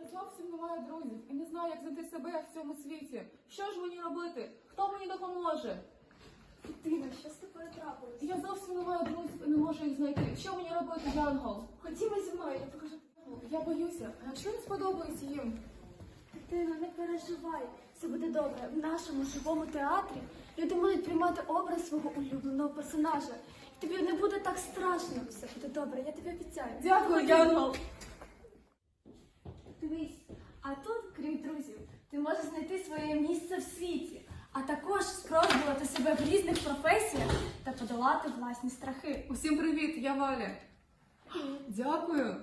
Я зовсім не маю друзів і не знаю, як знайти себе в цьому світі. Що ж мені робити? Хто мені допоможе? Дитина, що з тобою трапилось? Я зовсім не маю друзів і не можу їх знайти. Що мені робити, Янгол? Ходімо зі мною, я покажу. Я боюся, а якщо не сподобається їм? Дитина, не переживай, все буде добре. В нашому живому театрі люди будуть приймати образ свого улюбленого персонажа. І тобі не буде так страшно. Все буде добре, я тобі обіцяю. Дякую, Янгол. Дивись, а тут, крім друзів, ти можеш знайти своє місце в світі, а також спробувати себе в різних професіях та подолати власні страхи. Усім привіт, я Валя. Дякую.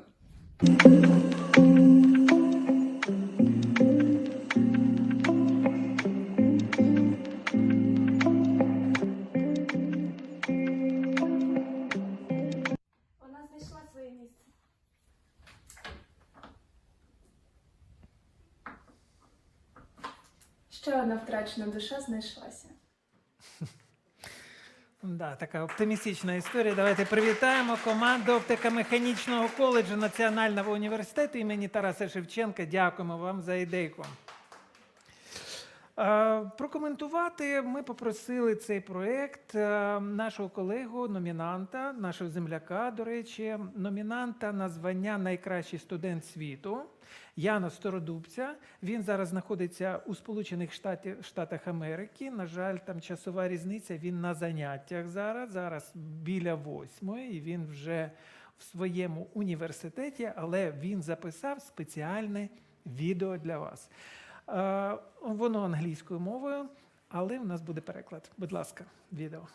Ще одна втрачена душа знайшлася. Да, така оптимістична історія. Давайте привітаємо команду оптико-механічного коледжу Національного університету імені Тараса Шевченка. Дякуємо вам за ідейку. Е, Прокоментувати ми попросили цей проєкт е, нашого колегу, номінанта, нашого земляка, до речі, номінанта на звання Найкращий студент світу Яна Стародубця. Він зараз знаходиться у Сполучених Штатів, Штатах Америки. На жаль, там часова різниця. Він на заняттях зараз. Зараз біля восьмої. І він вже в своєму університеті, але він записав спеціальне відео для вас. Е, Воно англійською мовою, але у нас буде переклад. Будь ласка, відео.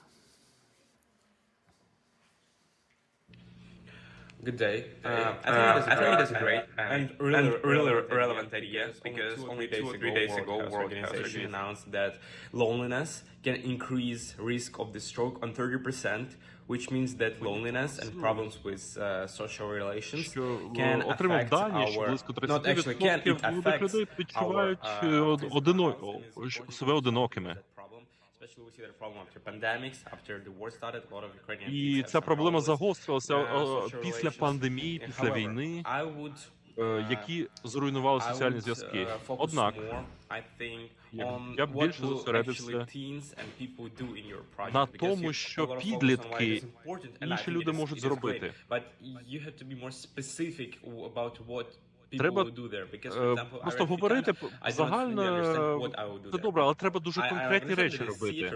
Good day. Uh, Uh, I think it is uh, a great uh, and, and really, really relevant relevant idea idea because only two or two three days ago, World Health Organization announced that loneliness can increase risk of the stroke on 30%, which means that loneliness and problems with uh, social relations що can е, отримав affect дані, our, що близько not actually can, 30% it молодих людей affects відчувають our, е, uh, од- physical одино... health and it's ш- important себе to одинокими. І ця проблема загострилася uh, е, після пандемії, після війни, е, які зруйнували соціальні зв'язки. uh, Однак я б- більше зосередився на тому, що підлітки інші люди можуть зробити. Треба, Е, Просто говорити загально це добре, але треба дуже конкретні речі робити.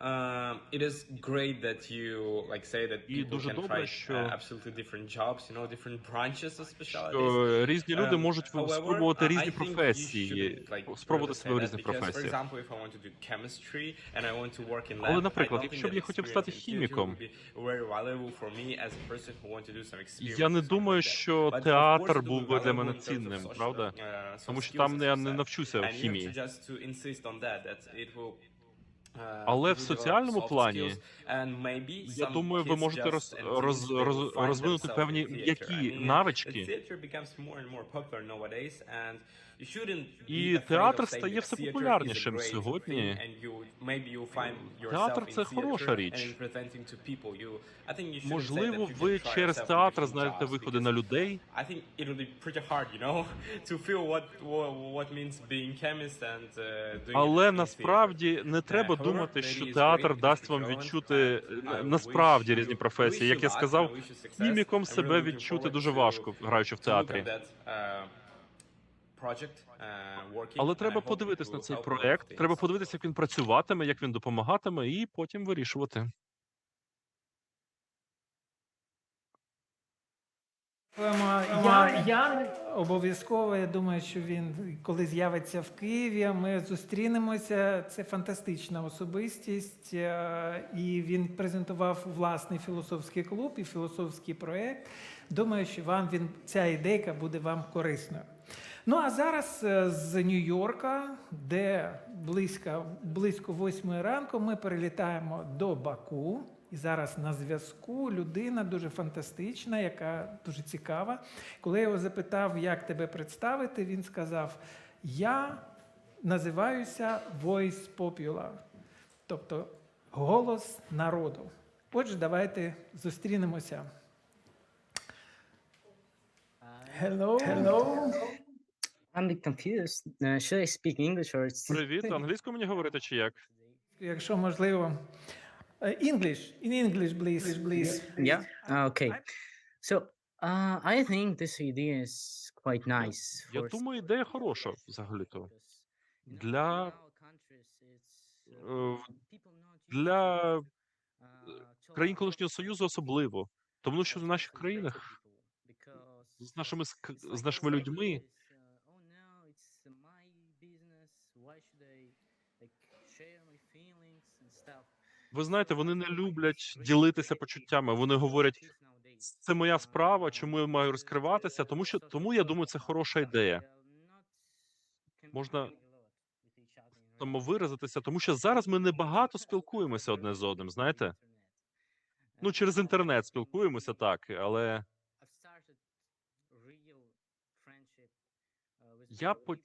Uh, um, it is great that you like say that people І дуже can добре, try що- uh, absolutely different jobs, you know, different branches of specialties. Що різні люди Um, можуть however, спробувати I- I різні think you професії, shouldn't, like, спробувати really себе в say різних that, because, For професіях. example, if I want to do chemistry and I want to work in lab, Але, I наприклад, don't якщо б я that хотів experience стати in theater хіміком, would be very valuable for me as a person who want to do some experience Я не or something думаю, like that. що But, of театр course, it був will be би для valuable мене in terms of цінним, social, правда? uh, Тому що skills, там as я you не said. навчуся And you have хімії. to just to insist on that, that it will, uh, Але в соціальному плані, Я думаю, ви можете роз, роз, роз, розвинути певні м'які навички. І театр стає все популярнішим сьогодні. Театр це хороша річ. Можливо, ви через театр знайдете виходи на людей. Uh, Але насправді не треба думати, що театр дасть вам відчути насправді різні професії. Як я сказав, I'm себе відчути дуже важко, граючи в театрі. uh, uh, Але треба подивитись на цей проект, треба подивитися, як він працюватиме, як він допомагатиме, і потім вирішувати. Я, я обов'язково. Я думаю, що він коли з'явиться в Києві, ми зустрінемося. Це фантастична особистість, е, і він презентував власний філософський клуб і філософський проєкт. Думаю, що вам він ця ідейка буде вам корисною. Ну а зараз е, з Нью-Йорка, де близько, близько восьмої ранку, ми перелітаємо до Баку. І зараз на зв'язку людина дуже фантастична, яка дуже цікава. Коли я його запитав, як тебе представити, він сказав: Я називаюся Voice Popular, тобто голос народу. Отже, давайте зустрінемося. Hello. Hello. I'm a bit confused. Uh, should I speak English or Привіт, англійською мені говорити чи як? Якщо можливо. Е, English. In English, please. please. yeah? Uh, okay. So uh, I think this idea is quite nice. Я for думаю, ідея хороша взагалі-то. Для, е, для країн колишнього союзу особливо, тому що в наших країнах з нашими ск- з нашими людьми ви знаєте, вони не люблять ділитися почуттями. Вони говорять, це моя справа, чому я маю розкриватися, тому що тому я думаю, це хороша ідея. Можна самовиразитися, тому що зараз ми небагато спілкуємося одне з одним, знаєте? Ну, через інтернет спілкуємося так, але Я по-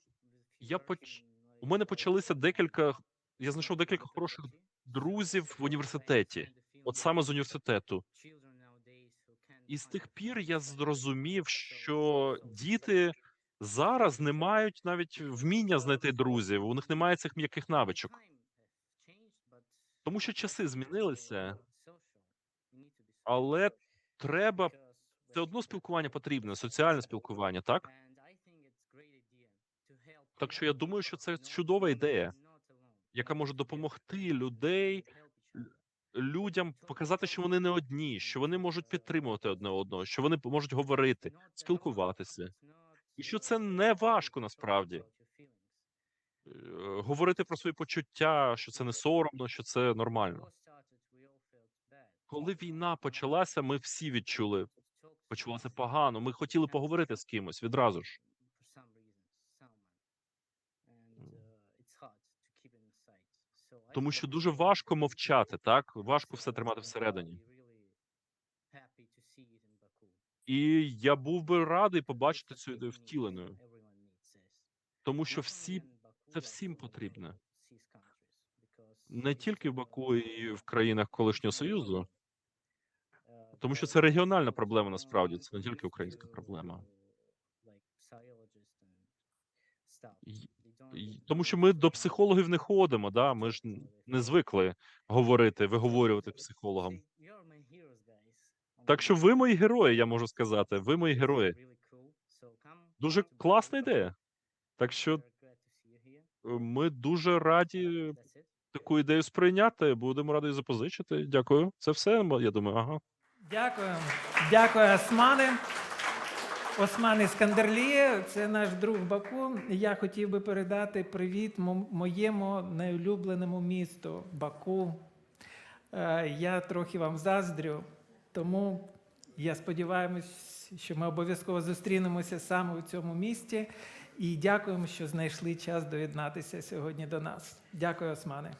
я поч- у мене почалися декілька. Я знайшов декілька хороших друзів в університеті, от саме з університету. І з тих пір я зрозумів, що діти зараз не мають навіть вміння знайти друзів. У них немає цих м'яких навичок. Тому що часи змінилися, але треба все одно спілкування потрібне, соціальне спілкування, так? Так що я думаю, що це чудова ідея, яка може допомогти людей людям показати, що вони не одні, що вони можуть підтримувати одне одного, що вони можуть говорити, спілкуватися, і що це не важко насправді. Е, говорити про свої почуття, що це не соромно, що це нормально. Коли війна почалася, ми всі відчули, почувалося погано. Ми хотіли поговорити з кимось відразу ж. Тому що дуже важко мовчати, так важко все тримати всередині. І я був би радий побачити цю ідею втіленою, тому що всі це всім потрібне. не тільки в Баку і в країнах колишнього союзу, тому що це регіональна проблема. Насправді це не тільки українська проблема. Тому що ми до психологів не ходимо, да ми ж не звикли говорити, виговорювати психологам. Так що ви мої герої, я можу сказати. Ви мої герої. Дуже класна ідея. Так що е, ми дуже раді таку ідею сприйняти. Будемо раді запозичити. Дякую. Це все. Я думаю, ага. Дякую. Дякую, Османе. Осман Іскандерлі, це наш друг Баку. Я хотів би передати привіт моєму найулюбленому місту Баку. Е, Я трохи вам заздрю, тому я сподіваюся, що ми обов'язково зустрінемося саме у цьому місті. І дякуємо, що знайшли час доєднатися сьогодні до нас. Дякую, Османе.